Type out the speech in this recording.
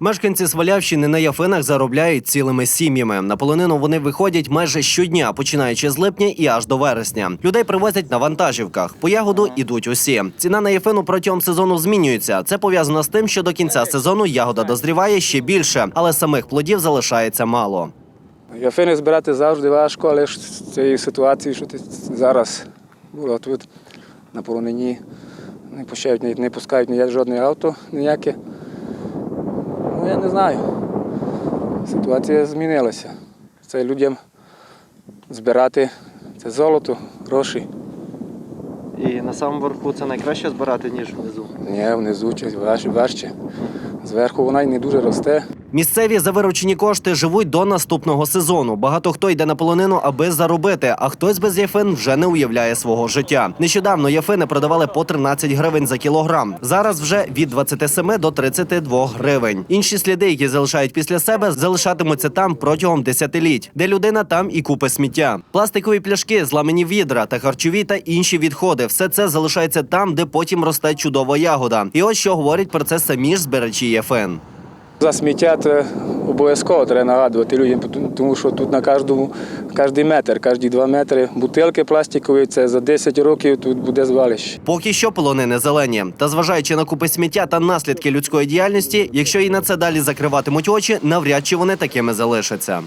Мешканці Свалявщини на Яфинах заробляють цілими сім'ями. На полонину вони виходять майже щодня, починаючи з липня і аж до вересня. Людей привозять на вантажівках. По ягоду ідуть усі. Ціна на Яфину протягом сезону змінюється. Це пов'язано з тим, що до кінця сезону ягода дозріває ще більше, але самих плодів залишається мало. Яфини збирати завжди важко, але ж цієї ситуації, що ти зараз було тут на полонині, не пускають, ні- не пускають ніяк жодне авто ніяке. Ну, я не знаю. Ситуація змінилася. Це людям збирати це золото, гроші. І на самому верху це найкраще збирати ніж внизу. Ні, внизу важче, важче. Зверху вона й не дуже росте. Місцеві за виручені кошти живуть до наступного сезону. Багато хто йде на полонину, аби заробити, а хтось без яфин вже не уявляє свого життя. Нещодавно яфини продавали по 13 гривень за кілограм. Зараз вже від 27 до 32 гривень. Інші сліди, які залишають після себе, залишатимуться там протягом десятиліть, де людина там і купи сміття. Пластикові пляшки, зламані відра та харчові та інші відходи. Все це залишається там, де потім росте чудова ягода. І ось що говорять про це самі ж збирачі яфин. За сміття це обов'язково треба нагадувати людям, тому що тут на кожному, кожен метр, кожні два метри бутилки пластикові, це за 10 років тут буде звалище. Поки що полонини зелені. Та зважаючи на купи сміття та наслідки людської діяльності, якщо і на це далі закриватимуть очі, навряд чи вони такими залишаться.